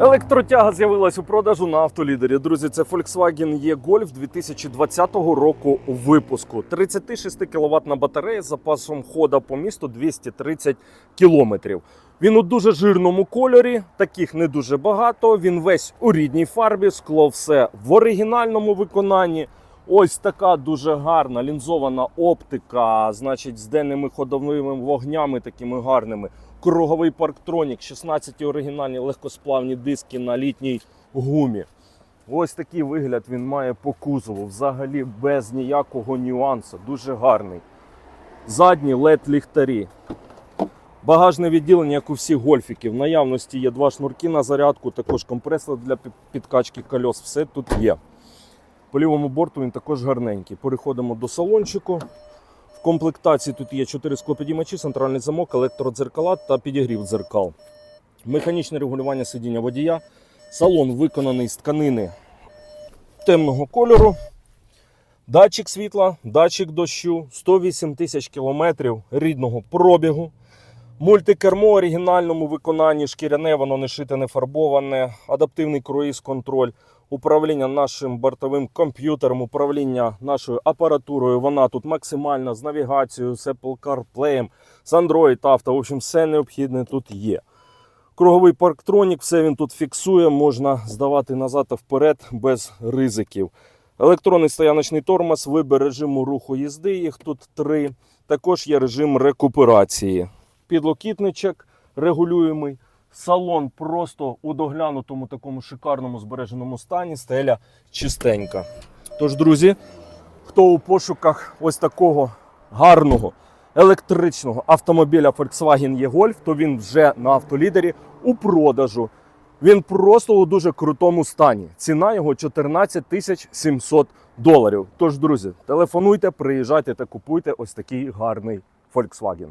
Електротяга з'явилась у продажу на автолідері. Друзі, це Volkswagen E-Golf 2020 року випуску. 36 кВт батарея з запасом хода по місту 230 км. Він у дуже жирному кольорі, таких не дуже багато. Він весь у рідній фарбі, скло все в оригінальному виконанні. Ось така дуже гарна лінзована оптика, значить, з денними ходовими вогнями такими гарними. Круговий парктронік, 16 оригінальні легкосплавні диски на літній гумі. Ось такий вигляд він має по кузову, взагалі без ніякого нюансу, дуже гарний. Задні led ліхтарі. Багажне відділення, як у всіх гольфіків. В наявності є два шнурки на зарядку, також компресор для підкачки кольос. Все тут є. По лівому борту він також гарненький. Переходимо до салончику. В комплектації тут є 4 склопідіймачі, центральний замок, електродзеркала та підігрів дзеркал. Механічне регулювання сидіння водія. Салон виконаний з тканини темного кольору. Датчик світла, датчик дощу, 108 тисяч кілометрів рідного пробігу. Мультикермо в оригінальному виконанні, шкіряне, воно не шите, не фарбоване, адаптивний круїз-контроль, управління нашим бортовим комп'ютером, управління нашою апаратурою. Вона тут максимальна з навігацією, з Apple CarPlay, з Android Auto. В общем, все необхідне тут є. Круговий парктронік, все він тут фіксує, можна здавати назад та вперед без ризиків. Електронний стояночний тормоз, вибір режиму руху їзди, їх тут три. Також є режим рекуперації. Підлокітничок регулюємий. Салон просто у доглянутому такому шикарному збереженому стані, стеля чистенька. Тож, друзі, хто у пошуках ось такого гарного електричного автомобіля Volkswagen E-Golf, то він вже на автолідері у продажу. Він просто у дуже крутому стані. Ціна його 14 тисяч 700 доларів. Тож, друзі, телефонуйте, приїжджайте та купуйте ось такий гарний Volkswagen.